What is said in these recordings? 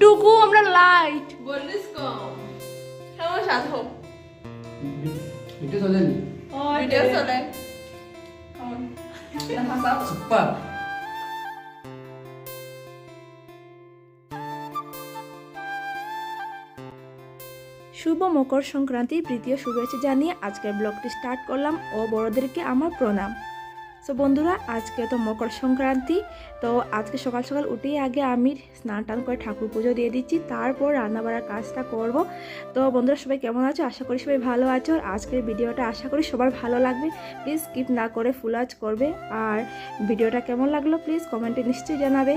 টুকু আমরা লাইট বলিস কম কেমন সাধো ভিডিও চলেনি ভিডিও চলে। কেমন? হাসাও সুপার শুভ মকর সংক্রান্তির প্রীতীয় শুভেচ্ছা জানিয়ে আজকের ব্লগটি স্টার্ট করলাম। ও বড়দেরকে আমার প্রণাম। সো বন্ধুরা, আজকে তো মকর সংক্রান্তি, তো আজকে সকাল সকাল উঠেই আগে আমি স্নান টান করে ঠাকুর পুজো দিয়ে দিচ্ছি, তারপর রান্না বাড়ার কাজটা করব। তো বন্ধুরা, সবাই কেমন আছো? আশা করি সবাই ভালো আছো। আর আজকের ভিডিওটা আশা করি সবার ভালো লাগবে। প্লিজ স্কিপ না করে ফুল আজ করবে। আর ভিডিওটা কেমন লাগল প্লিজ কমেন্টে নিশ্চয়ই জানাবে।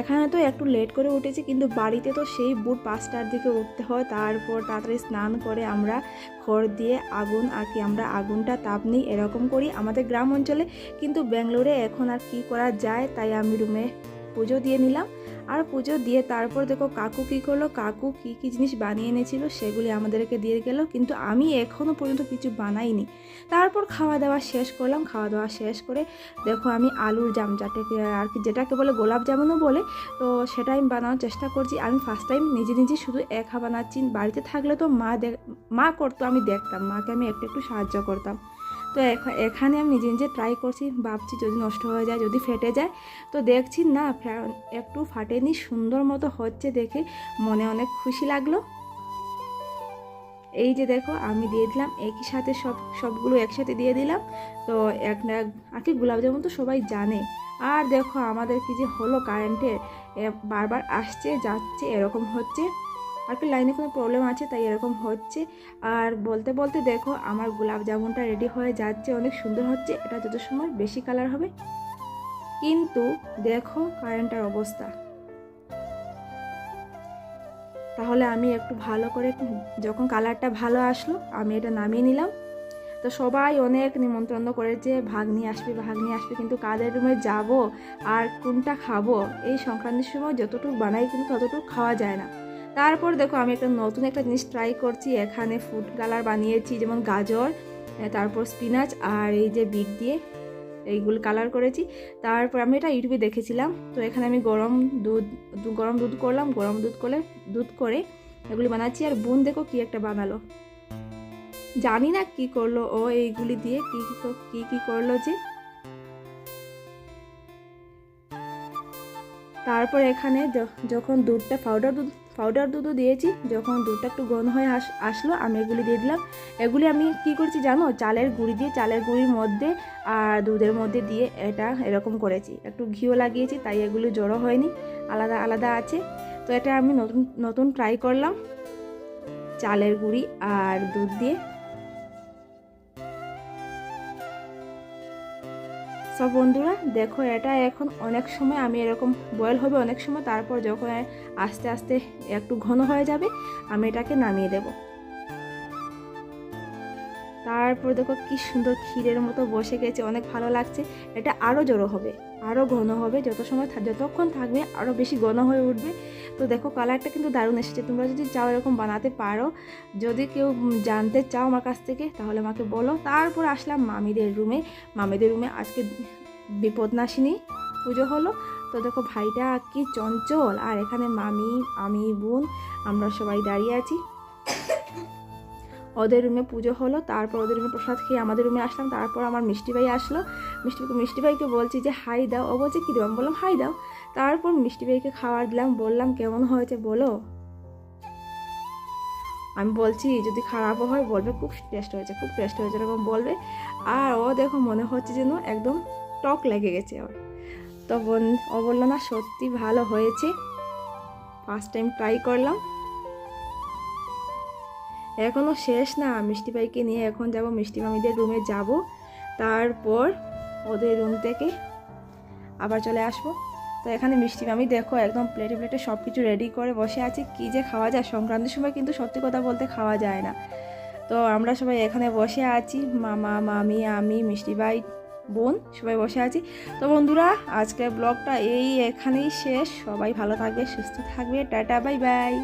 এখানে তো একটু লেট করে উঠেছি, কিন্তু বাড়িতে তো সেই বুট পাঁচটার দিকে উঠতে হয়। তারপর তাড়াতাড়ি স্নান করে আমরা খড় দিয়ে আগুন আঁকি আমরা আগুনটা তাপ নিই, এরকম করি আমাদের গ্রাম অঞ্চলে। কিন্তু ব্যাঙ্গালোরে এখন আর কি করা যায়, তাই আমি রুমে পুজো দিয়ে নিলাম। আর পুজো দিয়ে তারপর দেখো কাকু কী করল? কাকু কী কী জিনিস বানিয়ে এনেছিল সেগুলি আমাদেরকে দিয়ে গেল, কিন্তু আমি এখনও পর্যন্ত কিছু বানাইনি। তারপর খাওয়া দাওয়া শেষ করলাম, খাওয়া দাওয়া শেষ করে দেখো আমি আলুর জাম যাটাকে আর কি যেটাকে বলে গোলাপ জামুনও বলে, তো সেটা আমি বানানোর চেষ্টা করছি। আমি ফার্স্ট টাইম নিজে নিজে শুধু একা বানাচ্ছি, বাড়িতে থাকলে তো মা মা করতো আমি দেখতাম, মাকে আমি একটু একটু সাহায্য করতাম। তো এখ- এখানে আমি নিজে নিজে ট্রাই করছি, ভাবছি যদি নষ্ট হয়ে যায়, যদি ফেটে যায়। তো দেখছি না একটু ফাটেনি, সুন্দর মতো হচ্ছে দেখে মনে অনেক খুশি লাগল। এই যে দেখো, আমি দিয়ে দিলাম, একই সাথে সব, সবগুলো একসাথে দিয়ে দিলাম। তো এক আর কি গোলাপ জামুন তো সবাই জানে। আর দেখো, আমাদের কি যে হলো কারেন্টের বারবার আসছে, যাচ্ছে, এরকম হচ্ছে। আর কি লাইনে কোনো প্রবলেম আছে তাই এরকম হচ্ছে। আর বলতে বলতে দেখো, আমার গোলাপ জামুনটা রেডি হয়ে যাচ্ছে, অনেক সুন্দর হচ্ছে। এটা যত সময় বেশি কালার হবে। কিন্তু দেখো কারেন্টের অবস্থা। তাহলে আমি একটু ভালো করে যখন কালারটা ভালো আসলো, আমি এটা নামিয়ে নিলাম। তো সবাই অনেক নিমন্ত্রণ করেছে ভাগ নিয়ে আসবে ভাগ নিয়ে আসবে, কিন্তু কাদের রুমে যাব আর কোনটা খাব? এই সংক্রান্তির সময় যতটুকু বানাই কিন্তু ততটুকু খাওয়া যায় না। তারপর দেখো আমি একটা নতুন একটা জিনিস ট্রাই করছি। এখানে ফুড কালার বানিয়েছি, যেমন গাজর তারপর স্পিনাচ আর এই যে বিট দিয়ে এইগুলো কালার করেছি। তারপর আমি এটা ইউটিউবে দেখেছিলাম। তো এখানে আমি গরম দুধ গরম দুধ করলাম, গরম দুধ করে দুধ করে এগুলি বানাচ্ছি। আর বোন দেখো কি একটা বানালো। জানি না কি করল ও এইগুলি দিয়ে, কি কি কি করল যে। তারপর এখানে যখন দুধটা পাউডার দুধ পাউডার দুধও দিয়েছি, যখন দুধটা একটু গন্ধ হয়ে আস, আসলো, আমি এগুলি দিয়ে দিলাম। এগুলি আমি কি করছি জানো? চালের গুঁড়ি দিয়ে, চালের গুঁড়ির মধ্যে আর দুধের মধ্যে দিয়ে এটা এরকম করেছি। একটু ঘিও লাগিয়েছি, তাই এগুলো জড়ো হয়নি, আলাদা আলাদা আছে। তো এটা আমি নতুন নতুন ট্রাই করলাম। চালের গুঁড়ি আর দুধ দিয়ে। সব বন্ধুরা, দেখো এটা এখন অনেক সময় আমি এরকম বয়েল হবে অনেক সময়, তারপর যখন আস্তে আস্তে একটু ঘন হয়ে যাবে, আমি এটাকে নামিয়ে দেব। তারপর দেখো কি সুন্দর ক্ষীরের মতো বসে গেছে, অনেক ভালো লাগছে। এটা আরও জড়ো হবে আরও ঘন হবে, যত সময় যতক্ষণ থাকবে আরও বেশি ঘন হয়ে উঠবে। তো দেখো কালারটা কিন্তু দারুণ এসেছে, তোমরা যদি চাও এরকম বানাতে পারো, যদি কেউ জানতে চাও আমার কাছ থেকে, তাহলে আমাকে বলো। তারপর আসলাম মামিদের রুমে মামিদের রুমে আজকে বিপদনাশিনী পুজো হলো। তো দেখো ভাইটা কি চঞ্চল, আর এখানে মামি, আমি, বোন, আমরা সবাই দাঁড়িয়ে আছি। ওদের রুমে পুজো হলো, তারপর ওদের রুমে প্রসাদ খেয়ে আমাদের রুমে আসলাম, তারপর আমার মিষ্টি ভাই আসলো। মিষ্টি মিষ্টি ভাইকে বলছি যে, হাই দাও। ও বলছে, কী দেবো আমি বললাম, হাই দাও। তারপর মিষ্টি ভাইকে খাবার দিলাম, বললাম, কেমন হয়েছে বলো? আমি বলছি, যদি খারাপও হয়, বলবে, খুব টেস্ট হয়েছে, খুব টেস্ট হয়েছে, এরকম বলবে। আর ও দেখো, মনে হচ্ছে যেন একদম টক লেগে গেছে ওর। তো ও বলল, না, সত্যি ভালো হয়েছে। ফার্স্ট টাইম ট্রাই করলাম। এখনও শেষ না। মিষ্টি ভাইকে নিয়ে এখন যাব, মিষ্টি মামিদের রুমে যাব। তারপর ওদের রুম থেকে আবার চলে আসব। তো এখানে মিষ্টি মামি দেখো, একদম প্লেটে প্লেটে সব কিছু রেডি করে বসে আছে। কি যে খাওয়া যায়, সংক্রান্তির সময় কিন্তু সত্যি কথা বলতে খাওয়া যায় না। তো আমরা সবাই এখানে বসে আছি, মামা, মামি, আমি, মিষ্টি ভাই, বোন সবাই বসে আছি। তো বন্ধুরা, আজকের ব্লগটা এই এখানেই শেষ। সবাই ভালো থাকবে সুস্থ থাকবে। Tata bye bye